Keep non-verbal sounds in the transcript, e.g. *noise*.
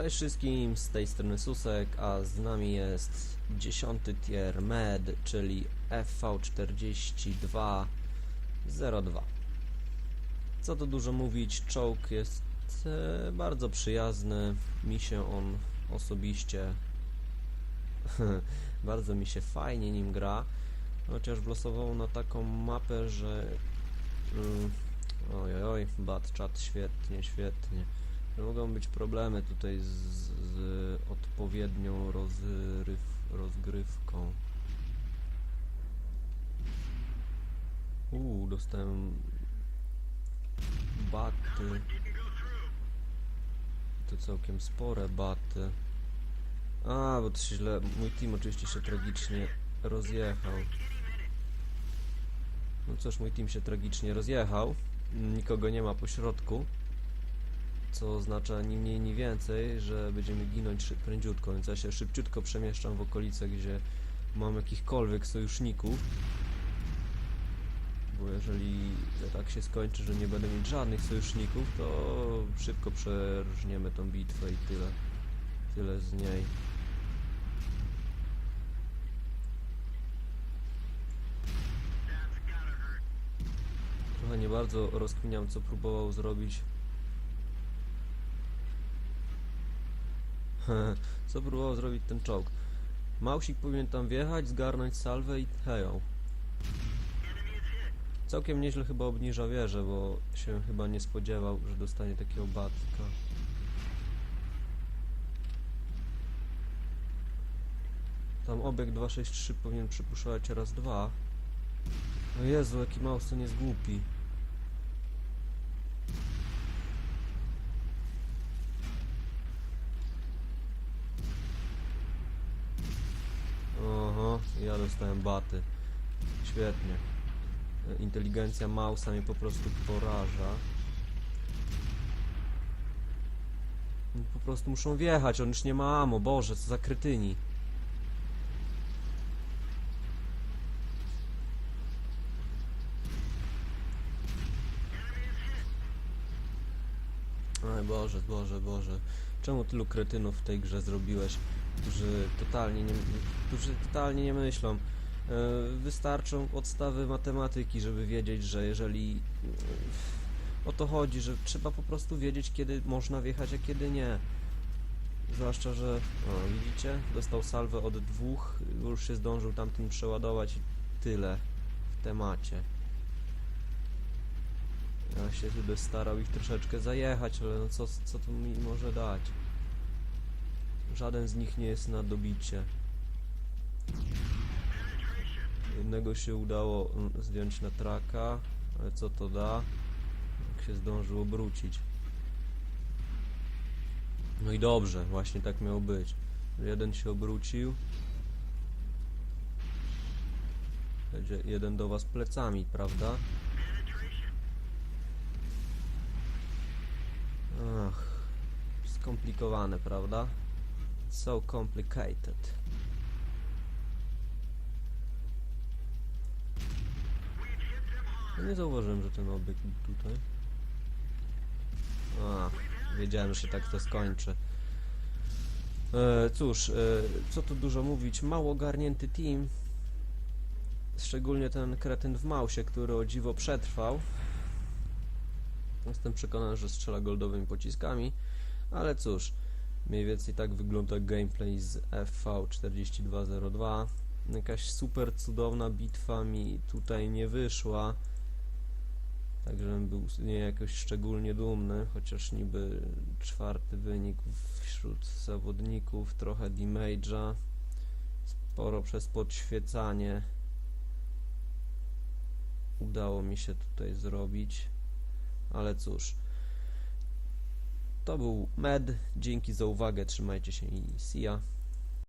Cześć wszystkim, z tej strony Susek, a z nami jest 10 tier med, czyli FV4202. Co tu dużo mówić, czołg jest e, bardzo przyjazny, mi się on osobiście *laughs* bardzo mi się fajnie nim gra, chociaż wlosował na taką mapę, że mm, oj, bad chat, świetnie, świetnie. Mogą być problemy tutaj z, z odpowiednią rozryw, rozgrywką. Uuu, dostałem baty. To całkiem spore baty. A, bo to się źle. Mój team oczywiście się tragicznie rozjechał. No cóż, mój team się tragicznie rozjechał. Nikogo nie ma po środku co oznacza ni mniej, ni więcej, że będziemy ginąć prędziutko, więc ja się szybciutko przemieszczam w okolice, gdzie mam jakichkolwiek sojuszników, bo jeżeli tak się skończy, że nie będę mieć żadnych sojuszników, to szybko przerżniemy tą bitwę i tyle, tyle z niej. Trochę nie bardzo rozkminiam, co próbował zrobić *laughs* Co próbował zrobić ten czołg? Mausik powinien tam wjechać, zgarnąć salwę i heją. Całkiem nieźle chyba obniża wieżę, bo się chyba nie spodziewał, że dostanie takiego batka. Tam obieg 263 powinien przypuszczać raz dwa. O Jezu, jaki maus ten jest głupi. Oho, ja dostałem baty. Świetnie. E, Inteligencja Mausa mnie po prostu poraża. Oni Po prostu muszą wjechać, on już nie ma amo, Boże, co za kretyni. Oj Boże, Boże, Boże. Czemu tylu kretynów w tej grze zrobiłeś, którzy totalnie nie, którzy totalnie nie myślą? E, Wystarczą podstawy matematyki, żeby wiedzieć, że jeżeli e, o to chodzi, że trzeba po prostu wiedzieć, kiedy można wjechać, a kiedy nie. Zwłaszcza, że o, widzicie, dostał salwę od dwóch, już się zdążył tamtym przeładować tyle w temacie. Ja się będę starał ich troszeczkę zajechać, ale no co, co to mi może dać? Żaden z nich nie jest na dobicie. Jednego się udało mm, zdjąć na traka, ale co to da? Jak się zdążył obrócić. No i dobrze, właśnie tak miało być. Jeden się obrócił. Będzie jeden do was plecami, prawda? Ach, skomplikowane, prawda? So complicated. Nie zauważyłem, że ten obiekt był tutaj. A, wiedziałem, że się tak to skończy. E, cóż, e, co tu dużo mówić, mało ogarnięty team. Szczególnie ten kretyn w mausie, który o dziwo przetrwał. Jestem przekonany, że strzela goldowymi pociskami, ale cóż, mniej więcej tak wygląda gameplay z FV4202. Jakaś super cudowna bitwa mi tutaj nie wyszła, także był nie jakoś szczególnie dumny, chociaż niby czwarty wynik wśród zawodników, trochę damage'a, sporo przez podświecanie udało mi się tutaj zrobić. Ale cóż. To był Med. Dzięki za uwagę. Trzymajcie się i see ya.